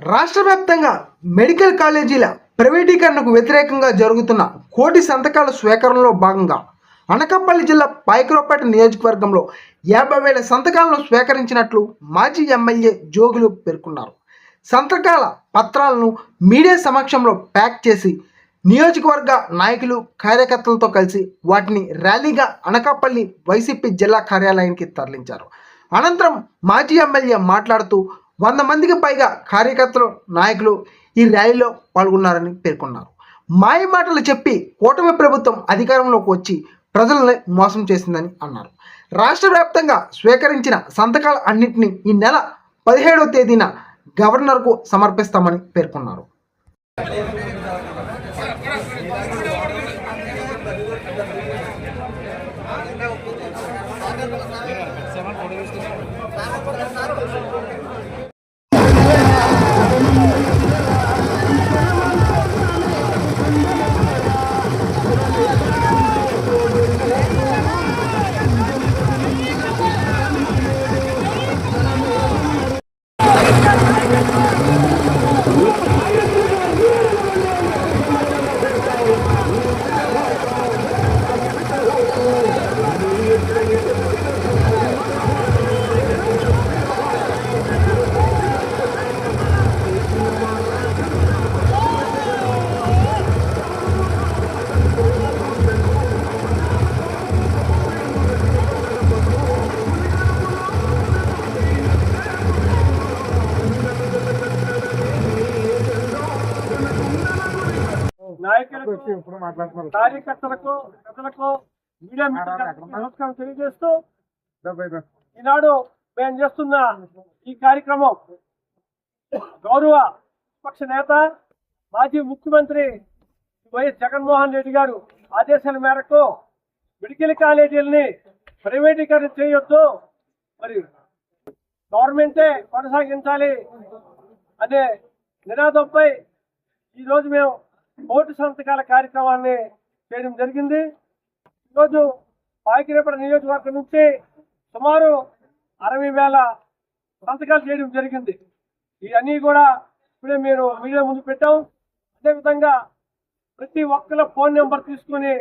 రాష్ట్ర వ్యాప్తంగా మెడికల్ కాలేజీల ప్రైవేటీకరణకు వ్యతిరేకంగా జరుగుతున్న కోటి సంతకాల స్వీకరణలో భాగంగా అనకాపల్లి జిల్లా పైకరోపేట నియోజకవర్గంలో యాభై వేల సంతకాలను స్వీకరించినట్లు మాజీ ఎమ్మెల్యే జోగులు పేర్కొన్నారు. సంతకాల పత్రాలను మీడియా సమక్షంలో ప్యాక్ చేసి నియోజకవర్గ నాయకులు కార్యకర్తలతో కలిసి వాటిని ర్యాలీగా అనకాపల్లి వైసీపీ జిల్లా కార్యాలయానికి తరలించారు. అనంతరం మాజీ ఎమ్మెల్యే మాట్లాడుతూ వంద మందికి పైగా కార్యకర్తలు నాయకులు ఈ ర్యాలీలో పాల్గొన్నారని పేర్కొన్నారు. మాయ మాటలు చెప్పి కూటమి ప్రభుత్వం అధికారంలోకి వచ్చి ప్రజలను మోసం చేసిందని అన్నారు. రాష్ట్ర వ్యాప్తంగా స్వీకరించిన సంతకాల అన్నింటినీ ఈ నెల పదిహేడవ తేదీన గవర్నర్కు సమర్పిస్తామని పేర్కొన్నారు. నాయకులకు కార్యకర్తలకు ప్రజలకు మీడియా నమస్కారం తెలియజేస్తూ ఈనాడు మేము చేస్తున్న ఈ కార్యక్రమం గౌరవ పక్ష నేత మాజీ ముఖ్యమంత్రి వైఎస్ జగన్మోహన్ రెడ్డి గారు ఆదేశాల మేరకు మెడికల్ కాలేజీలని ప్రైవేటీకరణ చేయొద్దు మరి గవర్నమెంటే కొనసాగించాలి అనే నినాదంపై ఈ రోజు మేము ఓటు సంతకాల కార్యక్రమాన్ని చేయడం జరిగింది. ఈరోజు పాకిరేపడ నియోజకవర్గం నుంచి సుమారు అరవై వేల సంతకాలు చేయడం జరిగింది. ఇవన్నీ కూడా ఇప్పుడే మీరు మీడియా ముందు పెట్టాం. అదేవిధంగా ప్రతి ఒక్కరి ఫోన్ నెంబర్ తీసుకుని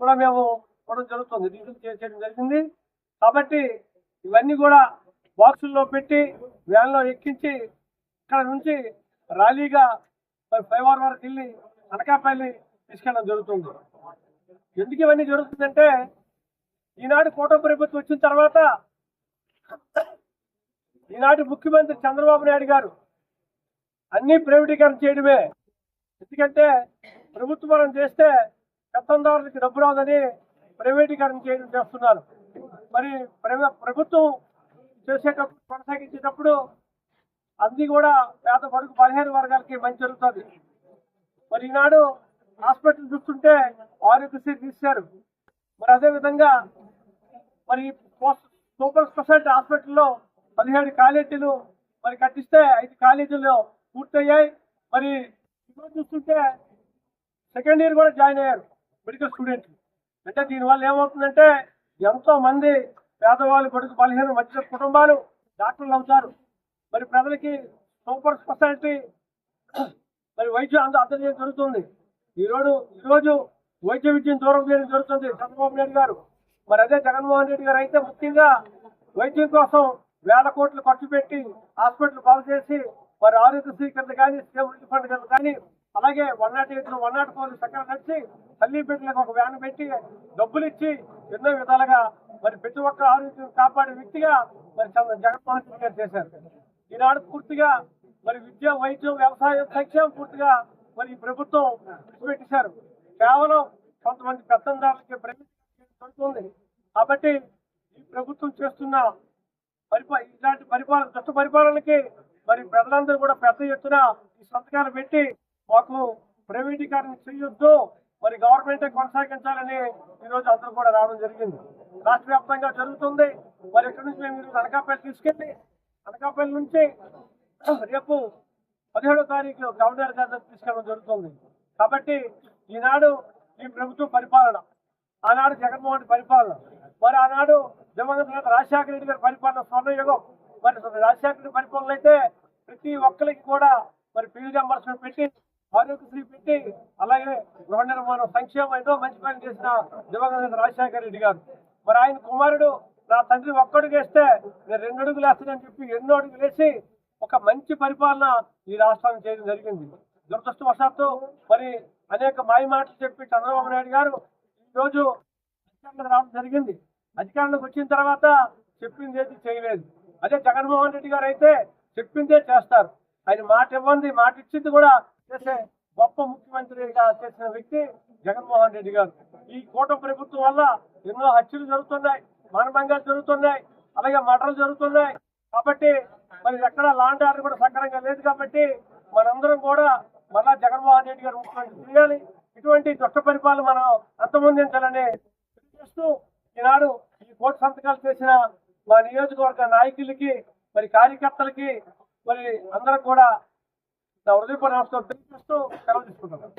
కూడా మేము ఇవ్వడం జరుగుతుంది. రిజిస్టర్ చేయడం జరిగింది. కాబట్టి ఇవన్నీ కూడా బాక్సుల్లో పెట్టి వ్యాన్లో ఎక్కించి ఇక్కడ నుంచి ర్యాలీగా ఫైవ్ అవర్ వరకు వెళ్ళి అనకాపల్లి తీసుకెళ్ళడం జరుగుతుంది. ఎందుకు ఇవన్నీ జరుగుతుందంటే ఈనాడు కూటమి ప్రభుత్వం వచ్చిన తర్వాత ఈనాటి ముఖ్యమంత్రి చంద్రబాబు నాయుడు గారు అన్ని ప్రైవేటీకరణ చేయడమే. ఎందుకంటే ప్రభుత్వం మనం చేస్తే పెత్తందారులకి డబ్బు రాదని ప్రైవేటీకరణ చేయడం చేస్తున్నారు. మరి ప్రభుత్వం చేసేటప్పుడు కొనసాగించేటప్పుడు అది కూడా పేద పడుగు పదిహేను వర్గాలకి మంచి జరుగుతుంది. మరి ఈనాడు హాస్పిటల్ చూస్తుంటే ఆరోగ్యశ్రీ తీశారు. మరి అదే విధంగా మరి సూపర్ స్పెషాలిటీ హాస్పిటల్లో పదిహేడు కాలేజీలు మరి కట్టిస్తే ఐదు కాలేజీలు పూర్తయ్యాయి. మరి ఈరోజు చూస్తుంటే సెకండ్ ఇయర్ కూడా జాయిన్ అయ్యారు మెడికల్ స్టూడెంట్లు. అంటే దీనివల్ల ఏమవుతుందంటే ఎంతో మంది పేదవాళ్ళు కొడుకు పదిహేను మధ్య కుటుంబాలు డాక్టర్లు అవుతారు. మరి ప్రజలకి సూపర్ స్పెషాలిటీ మరి వైద్యం అంత అందజేయడం జరుగుతుంది. ఈరోజు ఈరోజు వైద్య విద్యను దూరం చేయడం జరుగుతుంది. చంద్రబాబు నాయుడు గారు. మరి అదే జగన్మోహన్ రెడ్డి గారు అయితే ముఖ్యంగా వైద్యం కోసం వేల కోట్లు ఖర్చు పెట్టి హాస్పిటల్ బాగు చేసి మరి ఆరోగ్యశ్రీ కింద కానీ సీఎం రిలీఫ్ ఫండ్ కింద కానీ అలాగే one naught eight one naught four చక్కగా నడిచి తల్లి బిడ్డలకు ఒక వ్యాన్ పెట్టి డబ్బులు ఇచ్చి ఎన్నో విధాలుగా మరి ప్రతి ఒక్క ఆరోగ్యం కాపాడే వ్యక్తిగా మరి జగన్మోహన్ రెడ్డి గారు చేశారు. ఈనాడు పూర్తిగా మరి విద్య వైద్యం వ్యవసాయం సంక్షేమం పూర్తిగా మరి ఈ ప్రభుత్వం విడిచిపెట్టేశారు. కేవలం కొంతమంది పెత్తందారులకి జరుగుతుంది. కాబట్టి ఈ ప్రభుత్వం చేస్తున్న పరిపా ఇలాంటి పరిపాలన దుష్ట పరిపాలనకి మరి ప్రజలందరూ కూడా పెద్ద ఎత్తున ఈ సంతకాలు పెట్టి మాకు ప్రైవేటీకరణ చేయొద్దు మరి గవర్నమెంటే కొనసాగించాలని ఈ రోజు అందరూ కూడా రావడం జరిగింది. రాష్ట్ర వ్యాప్తంగా జరుగుతుంది. మరి ఇక్కడ నుంచి మేము ఈరోజు అనకాపల్లి తీసుకెళ్ళి అనకాపల్లి నుంచి రేపు పదిహేడో తారీఖు గవర్నర్ గారు తీసుకెళ్ళడం జరుగుతుంది. కాబట్టి ఈనాడు ఈ ప్రభుత్వ పరిపాలన ఆనాడు జగన్మోహన్ రెడ్డి పరిపాలన మరి ఆనాడు దివంగత రాజశేఖర రెడ్డి గారి పరిపాలన స్వర్ణయుగం. మరి రాజశేఖర రెడ్డి పరిపాలన అయితే ప్రతి ఒక్కరికి కూడా మరి పీజీ రియంబర్స్మెంట్ పెట్టి ఆరోగ్యశ్రీ పెట్టి అలాగే గృహ నిర్మాణం సంక్షేమం ఏదో మంచి పని చేసిన దివంగత రాజశేఖర రెడ్డి గారు. మరి ఆయన కుమారుడు నా తండ్రి ఒక్కడుగు వేస్తే నేను రెండు అడుగులు వేస్తానని చెప్పి ఎన్నో అడుగులు వేసి ఒక మంచి పరిపాలన ఈ రాష్ట్రాన్ని చేయడం జరిగింది. దురదృష్టవశాత్తు మరి అనేక మాయ మాటలు చెప్పి చంద్రబాబు నాయుడు గారు ఈ రోజు అధికారంలోకి రావడం జరిగింది. అధికారంలోకి వచ్చిన తర్వాత చెప్పింది ఏది చేయలేదు. అదే జగన్మోహన్ రెడ్డి గారు అయితే చెప్పిందే చేస్తారు. ఆయన మాట ఇవ్వండి మాట ఇచ్చింది కూడా చేసే గొప్ప ముఖ్యమంత్రిగా చేసిన వ్యక్తి జగన్మోహన్ రెడ్డి గారు. ఈ కూటమి ప్రభుత్వం వల్ల ఎన్నో హత్యలు జరుగుతున్నాయి మానభంగాలు జరుగుతున్నాయి అలాగే మటలు జరుగుతున్నాయి. కాబట్టి మరి ఎక్కడ లాండ్ ఆర్డర్ కూడా సక్రమంగా లేదు కాబట్టి మనందరం కూడా మళ్ళా జగన్మోహన్ రెడ్డి గారు ముఖ్యమంత్రి చేయాలి. ఇటువంటి దుష్ట పరిపాలన మనం అంతమొందించాలని తెలియజేస్తూ ఈనాడు ఈ కోర్టు సంతకాలు చేసిన మా నియోజకవర్గ నాయకులకి మరి కార్యకర్తలకి మరి అందరం కూడా నా హృదయపూర్వక నమస్కారం తెలియజేస్తూ సెలవు తీసుకుంటున్నాను.